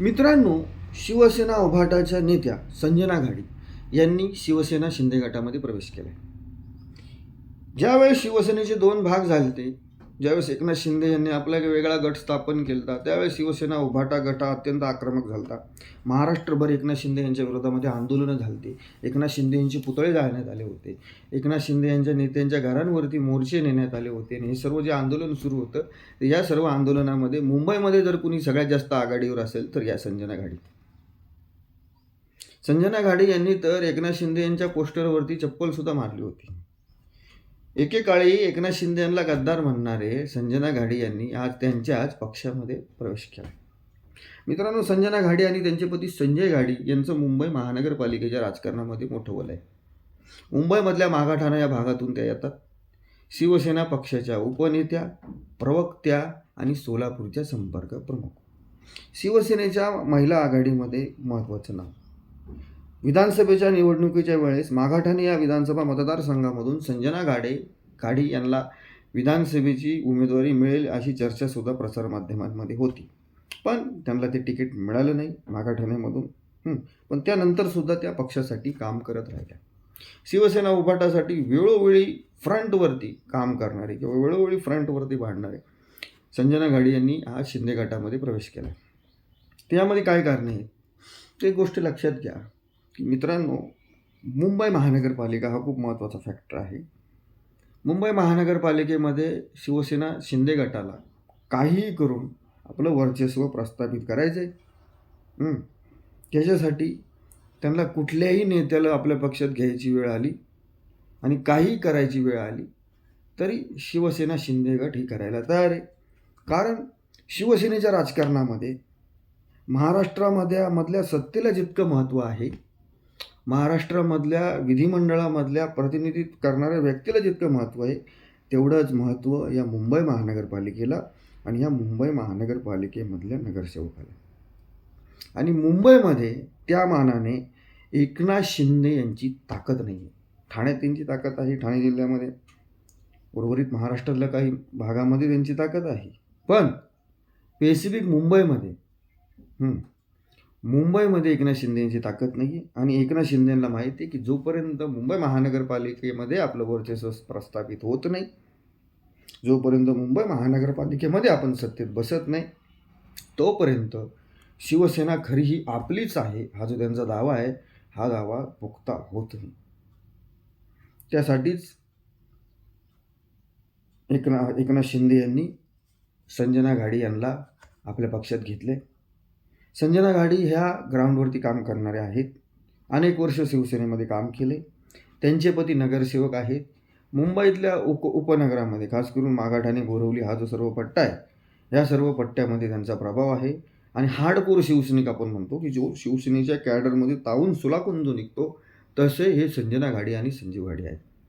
मित्रांनो शिवसेना उभाटाच्या नेत्या संजना घाडी यांनी शिवसेना शिंदे गटामध्ये प्रवेश केला ज्यावेळेस शिवसेनेचे दोन भाग झाले ज्यावेळेस एकनाथ शिंदे यांनी आपला एक वेगळा गट स्थापन केला त्यावेळेस शिवसेना उभाटा गट हा अत्यंत आक्रमक झाला महाराष्ट्रभर एकनाथ शिंदे यांच्या विरोधामध्ये आंदोलनं झालती. एकनाथ शिंदे यांचे पुतळे जाळण्यात आले होते. एकनाथ शिंदे यांच्या नेत्यांच्या घरांवरती मोर्चे नेण्यात आले होते. आणि हे सर्व जे आंदोलन सुरू होतं तर या सर्व आंदोलनामध्ये मुंबईमध्ये जर कुणी सगळ्यात जास्त आघाडीवर असेल तर या संजना घाडी. संजना घाडी यांनी तर एकनाथ शिंदे यांच्या पोस्टरवरती चप्पलसुद्धा मारली होती. एकेकाळी एकनाथ शिंदे यांना गद्दार म्हणणारे संजना घाडी यांनी आज त्यांच्याच पक्षामध्ये प्रवेश केला. मित्रांनो संजना घाडी आणि त्यांचे पती संजय घाडी यांचं मुंबई महानगरपालिकेच्या राजकारणामध्ये मोठं वल आहे. मुंबईमधल्या मागाठाणा या भागातून त्या येतात. शिवसेना पक्षाच्या उपनेत्या प्रवक्त्या आणि सोलापूरच्या संपर्क प्रमुख. शिवसेनेच्या महिला आघाडीमध्ये महत्त्वाचं नाव. विधानसभेच्या निवडणुकीच्या वेळेस मागाठाणे या विधानसभा मतदारसंघामधून संजना गाडे गाडी यांना विधानसभेची उमेदवारी मिळेल अशी चर्चासुद्धा प्रसारमाध्यमांमध्ये होती. पण त्यांना ते तिकीट मिळालं नाही मागाठाणेमधून पण त्यानंतरसुद्धा त्या पक्षासाठी काम करत राहिल्या. शिवसेना उभाटासाठी वेळोवेळी फ्रंटवरती काम करणारे किंवा वेळोवेळी फ्रंटवरती भांडणारे संजना गाडी यांनी आज शिंदे गटामध्ये प्रवेश केला. त्यामध्ये काय कारणे आहेत? ते गोष्ट लक्षात घ्या. की मित्रांनो मुंबई महानगरपालिका हा खूप महत्त्वाचा फॅक्टर आहे. मुंबई महानगरपालिकेमध्ये शिवसेना शिंदे गटाला काहीही करून आपलं वर्चस्व प्रस्थापित करायचं आहे त्याच्यासाठी त्यांना कुठल्याही नेत्याला आपल्या पक्षात घ्यायची वेळ आली आणि काही करायची वेळ आली तरी शिवसेना शिंदे गट ही करायला तयार आहे. कारण शिवसेनेच्या राजकारणामध्ये महाराष्ट्रामध्ये मधल्या सत्तेला जितकं महत्त्व आहे महाराष्ट्रामधल्या विधिमंडळामधल्या प्रतिनिधित्व करणाऱ्या व्यक्तीला जितकं महत्त्व आहे तेवढंच महत्त्व या मुंबई महानगरपालिकेला आणि या मुंबई महानगरपालिकेमधल्या नगरसेवकाला. आणि मुंबईमध्ये त्या मानाने एकनाथ शिंदे यांची ताकद नाही आहे. ठाण्यात त्यांची ताकद आहे ठाणे जिल्ह्यामध्ये. उर्वरित महाराष्ट्रातल्या काही भागामध्ये त्यांची ताकद आहे. पण स्पेसिफिक मुंबईमध्ये मुंबईमध्ये एकनाथ शिंदे यांची ताकद नाही आणि एकनाथ शिंदेला माहिती आहे की जोपर्यंत मुंबई महानगरपालिकेमध्ये आपलं वर्चस्व प्रस्थापित होत नाही जोपर्यंत मुंबई महानगरपालिकेमध्ये आपण सत्तेत बसत नाही तोपर्यंत शिवसेना खरी ही आपलीच आहे हा जो त्यांचा दावा आहे हा दावा पुख्ता होत नाही. त्यासाठीच एकना एकनाथ शिंदे यांनी संजना घाडी यांना आपल्या पक्षात घेतले संजना घाडी ह्या ग्राउंडवरती काम करणाऱ्या आहेत. अनेक वर्ष शिवसेनेमध्ये काम केले. त्यांचे पती नगरसेवक आहेत. मुंबईतल्या उप उपनगरामध्ये खास करून मागाठाणे बोरवली हा जो सर्व पट्टा आहे ह्या सर्व पट्ट्यामध्ये त्यांचा प्रभाव आहे. आणि हार्डकोर शिवसैनिक आपण म्हणतो की जो शिवसेनेच्या कॅडरमध्ये तावून सुलाकून जो निघतो तसे हे संजना घाडी आणि संजीव घाडी आहेत.